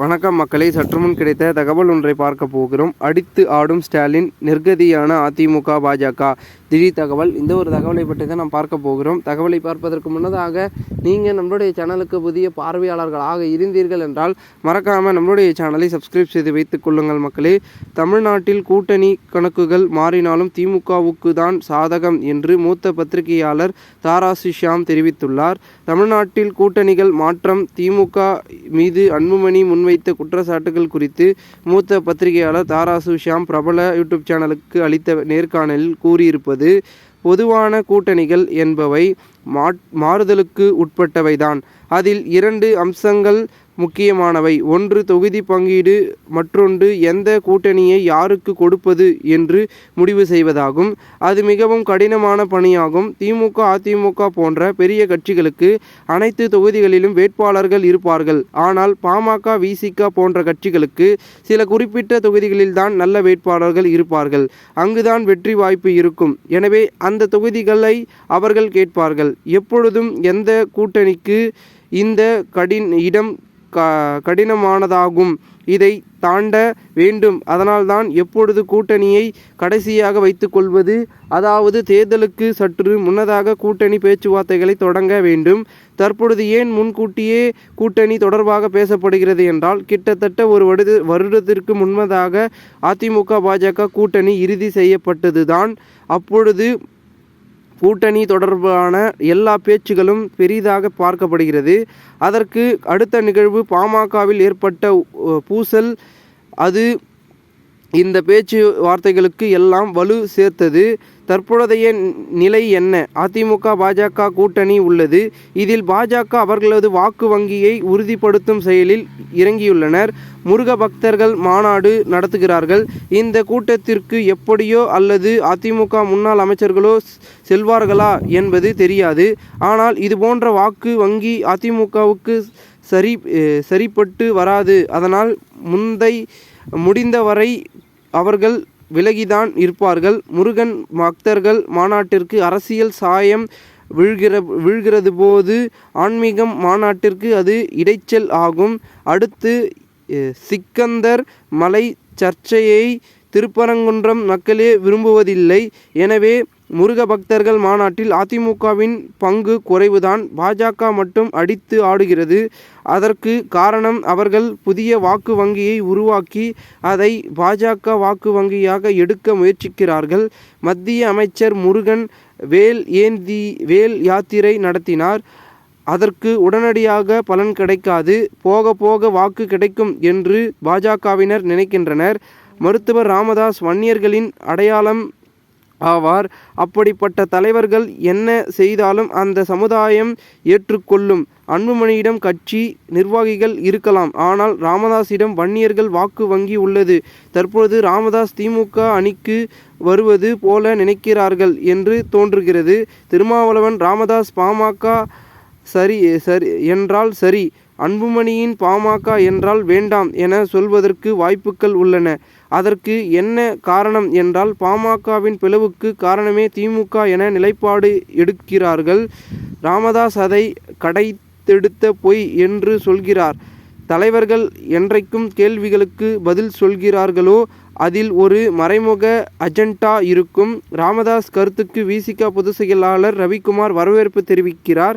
வணக்கம் மக்களை சற்றுமுன் கிடைத்த தகவல் ஒன்றை பார்க்க போகிறோம். அடித்து ஆடும் ஸ்டாலின் நிர்கதியான அதிமுக பாஜக. திடீர் தகவல் இந்த ஒரு தகவலை பற்றி தான் நாம் பார்க்க போகிறோம். தகவலை பார்ப்பதற்கு முன்னதாக நீங்கள் நம்மளுடைய சேனலுக்கு புதிய பார்வையாளர்களாக இருந்தீர்கள் என்றால் மறக்காமல் நம்மளுடைய சேனலை சப்ஸ்கிரைப் செய்து வைத்துக் கொள்ளுங்கள் மக்களே. தமிழ்நாட்டில் கூட்டணி கணக்குகள் மாறினாலும் திமுகவுக்கு தான் சாதகம் என்று மூத்த பத்திரிகையாளர் தாராசி ஷியாம் தெரிவித்துள்ளார். தமிழ்நாட்டில் கூட்டணிகள் மாற்றம் திமுக மீது அன்புமணி முன்வைத்த குற்றச்சாட்டுகள் குறித்து மூத்த பத்திரிகையாளர் தாராசு ஷியாம் பிரபல யூடியூப் சேனலுக்கு அளித்த நேர்காணலில் கூறியிருப்பது பொதுவான கூட்டணிகள் என்பவை மாறுதலுக்கு உட்பட்டவைதான். அதில் இரண்டு அம்சங்கள் முக்கியமானவை. ஒன்று தொகுதி பங்கீடு மற்றொன்று எந்த கூட்டணியை யாருக்கு கொடுப்பது என்று முடிவு செய்வதாகும். அது மிகவும் கடினமான பணியாகும். திமுக அதிமுக போன்ற பெரிய கட்சிகளுக்கு அனைத்து தொகுதிகளிலும் வேட்பாளர்கள் இருப்பார்கள். ஆனால் பாமக விசிக போன்ற கட்சிகளுக்கு சில குறிப்பிட்ட தொகுதிகளில்தான் நல்ல வேட்பாளர்கள் இருப்பார்கள். அங்குதான் வெற்றி வாய்ப்பு இருக்கும். எனவே அந்த தொகுதிகளை அவர்கள் கேட்பார்கள். எப்பொழுதும் எந்த கூட்டணிக்கு இந்த கடின் இடம் க கடினமானதாகும். இதை தாண்ட வேண்டும். அதனால்தான் எப்பொழுது கூட்டணியை கடைசியாக வைத்துக்கொள்வது அதாவது தேர்தலுக்கு சற்று முன்னதாக கூட்டணி பேச்சுவார்த்தைகளை தொடங்க வேண்டும். தற்பொழுது ஏன் முன்கூட்டியே கூட்டணி தொடர்பாக பேசப்படுகிறது என்றால் கிட்டத்தட்ட ஒரு வருட வருடத்திற்கு முன்னதாக அதிமுக பாஜக கூட்டணி இறுதி செய்யப்பட்டதுதான். அப்பொழுது கூட்டணி தொடர்பான எல்லா பேச்சுகளும் பெரிதாக பார்க்கப்படுகிறது. அதற்கு அடுத்த நிகழ்வு பாமகவில் ஏற்பட்ட பூசல். அது இந்த பேச்சு வார்த்தைகளுக்கு எல்லாம் வலு சேர்த்தது. தற்பொழுதைய நிலை என்ன? அதிமுக பாஜக கூட்டணி உள்ளது. இதில் பாஜக அவர்களது வாக்கு வங்கியை உறுதிப்படுத்தும் செயலில் இறங்கியுள்ளனர். முருக பக்தர்கள் மாநாடு நடத்துகிறார்கள். இந்த கூட்டத்திற்கு எப்படியோ அல்லது அதிமுக முன்னாள் அமைச்சர்களோ செல்வார்களா என்பது தெரியாது. ஆனால் இது போன்ற வாக்கு வங்கி அதிமுகவுக்கு சரி சரிப்பட்டு வராது. அதனால் முந்தை முடிந்தவரை அவர்கள் விலகிதான் இருப்பார்கள். முருகன் பக்தர்கள் மாநாட்டிற்கு அரசியல் சாயம் விழுகிற விழுகிறது போது ஆன்மீகம் மாநாட்டிற்கு அது இடைச்சல் ஆகும். அடுத்து சிக்கந்தர் மலை சர்ச்சையை திருப்பரங்குன்றம் மக்களே விரும்புவதில்லை. எனவே முருக பக்தர்கள் மாநாட்டில் அதிமுகவின் பங்கு குறைவுதான். பாஜக மட்டும் அடித்து ஆடுகிறது. அதற்கு காரணம் அவர்கள் புதிய வாக்கு வங்கியை உருவாக்கி அதை பாஜக வாக்கு வங்கியாக எடுக்க முயற்சிக்கிறார்கள். மத்திய அமைச்சர் முருகன் வேல் ஏந்தி வேல் யாத்திரை நடத்தினார். அதற்கு உடனடியாக பலன் கிடைக்காது. போக போக வாக்கு கிடைக்கும் என்று பாஜகவினர் நினைக்கின்றனர். மருத்துவர் ராமதாஸ் வன்னியர்களின் அடையாளம் ஆவார். அப்படிப்பட்ட தலைவர்கள் என்ன செய்தாலும் அந்த சமுதாயம் ஏற்றுக்கொள்ளும். அன்புமணியிடம் கட்சி நிர்வாகிகள் இருக்கலாம். ஆனால் ராமதாஸிடம் வன்னியர்கள் வாக்கு வங்கி உள்ளது. தற்பொழுது ராமதாஸ் திமுக அணிக்கு வருவது போல நினைக்கிறார்கள் என்று தோன்றுகிறது. திருமாவளவன் ராமதாஸ் பாமக சரி சரி என்றால் சரி. அன்புமணியின் பாமக என்றால் வேண்டாம் என சொல்வதற்கு வாய்ப்புகள் உள்ளன. அதற்கு என்ன காரணம் என்றால் பாமகவின் பிளவுக்கு காரணமே திமுக என நிலைப்பாடு எடுக்கிறார்கள். ராமதாஸ் அதை கடைத்தெடுத்த பொய் என்று சொல்கிறார். தலைவர்கள் என்றைக்கும் கேள்விகளுக்கு பதில் சொல்கிறார்களோ அதில் ஒரு மறைமுக அஜெண்டா இருக்கும். ராமதாஸ் கருத்துக்கு விசிக பொதுச் செயலாளர் ரவிக்குமார் வரவேற்பு தெரிவிக்கிறார்.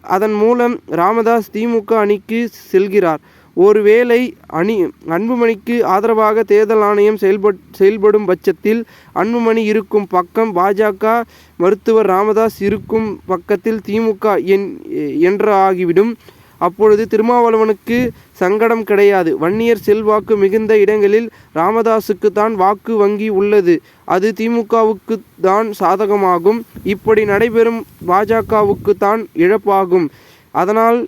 அதன் மூலம் ராமதாஸ் திமுக அணிக்கு செல்கிறார். ஒருவேளை அணி அன்புமணிக்கு ஆதரவாக தேர்தல் ஆணையம் செயல்பட் செயல்படும் பட்சத்தில் அன்புமணி இருக்கும் பக்கம் பாஜக மருத்துவர் ராமதாஸ் இருக்கும் பக்கத்தில் திமுக என் என்று ஆகிவிடும். அப்பொழுது திருமாவளவனுக்கு சங்கடம் கிடையாது. வன்னியர் செல்வாக்கு மிகுந்த இடங்களில் ராமதாஸுக்கு தான் வாக்கு வங்கி உள்ளது. அது திமுகவுக்கு தான் சாதகமாகும். இப்படி நடைபெறும் பாஜகவுக்கு தான் இழப்பாகும். அதனால்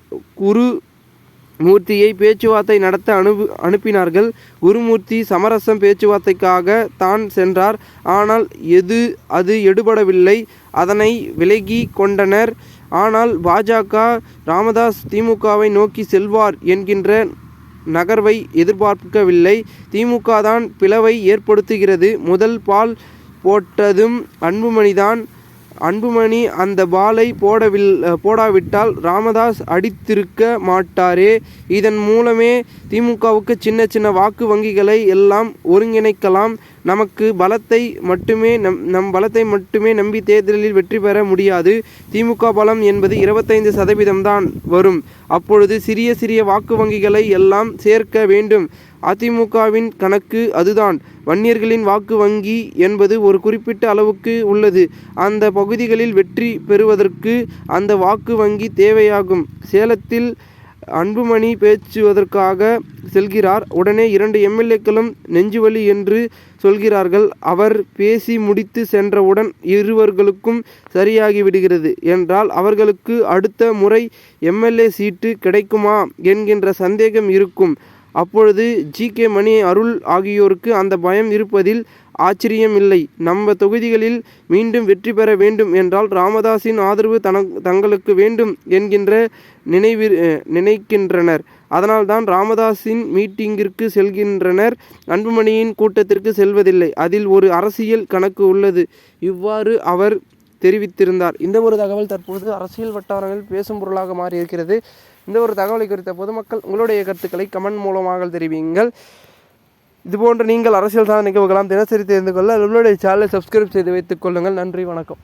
குரு மூர்த்தியை பேச்சுவார்த்தை நடத்த அனுப்பு அனுப்பினார்கள். குருமூர்த்தி சமரசம் பேச்சுவார்த்தைக்காக தான் சென்றார். ஆனால் எது அது எடுபடவில்லை. அதனை விலகி கொண்டனர். ஆனால் பாஜக ராமதாஸ் திமுகவை நோக்கி செல்வார் என்கின்ற நகர்வை எதிர்பார்க்கவில்லை. திமுக தான் பிளவை ஏற்படுத்துகிறது. முதல் பால் போட்டதும் அன்புமணிதான். அன்புமணி அந்த பாலை போடவில் போடாவிட்டால் ராமதாஸ் அடித்திருக்க மாட்டாரே. இதன் மூலமே திமுகவுக்கு சின்ன சின்ன வாக்கு வங்கிகளை எல்லாம் ஒருங்கிணைக்கலாம். நமக்கு பலத்தை மட்டுமே நம் நம் பலத்தை மட்டுமே நம்பி தேர்தலில் வெற்றி பெற முடியாது. திமுக பலம் என்பது இருபத்தைந்து சதவீதம்தான் வரும். அப்பொழுது சிறிய சிறிய வாக்கு வங்கிகளை எல்லாம் சேர்க்க வேண்டும். அதிமுகவின் கணக்கு அதுதான். வன்னியர்களின் வாக்கு வங்கி என்பது ஒரு குறிப்பிட்ட அளவுக்கு உள்ளது. அந்த பகுதிகளில் வெற்றி பெறுவதற்கு அந்த வாக்கு வங்கி தேவையாகும். சேலத்தில் அன்புமணி பேச்சுவதற்காக செல்கிறார். உடனே இரண்டு எம்எல்ஏக்களும் நெஞ்சுவலி என்று சொல்கிறார்கள். அவர் பேசி முடித்து சென்றவுடன் இருவர்களுக்கும் சரியாகி விடுகிறது என்றால் அவர்களுக்கு அடுத்த முறை எம்எல்ஏ சீட்டு கிடைக்குமா? என்கின்ற சந்தேகம் இருக்கும். அப்பொழுது ஜி கே மணி அருள் ஆகியோருக்கு அந்த பயம் இருப்பதில் ஆச்சரியமில்லை. நம்ம தொகுதிகளில் மீண்டும் வெற்றி பெற வேண்டும் என்றால் ராமதாஸின் ஆதரவு தன தங்களுக்கு வேண்டும் என்கின்ற நினைவி நினைக்கின்றனர். அதனால்தான் ராமதாஸின் மீட்டிங்கிற்கு செல்கின்றனர். அன்புமணியின் கூட்டத்திற்கு செல்வதில்லை. அதில் ஒரு அரசியல் கணக்கு உள்ளது. இவ்வாறு அவர் தெரிவித்திருந்தார். இந்த ஒரு தகவல் தற்போது அரசியல் வட்டாரங்களில் பேசும் பொருளாக மாறி இருக்கிறது இந்த ஒரு தகவலை குறித்த பொதுமக்கள் உங்களுடைய கருத்துக்களை கமெண்ட் மூலமாக தெரிவிங்கள். இதுபோன்று நீங்கள் அரசியல் சார்ந்த நிகழ்வுகளாம் தினசரி தெரிந்து கொள்ள உங்களுடைய சேனலை சப்ஸ்கிரைப் செய்து வைத்துக் கொள்ளுங்கள். நன்றி வணக்கம்.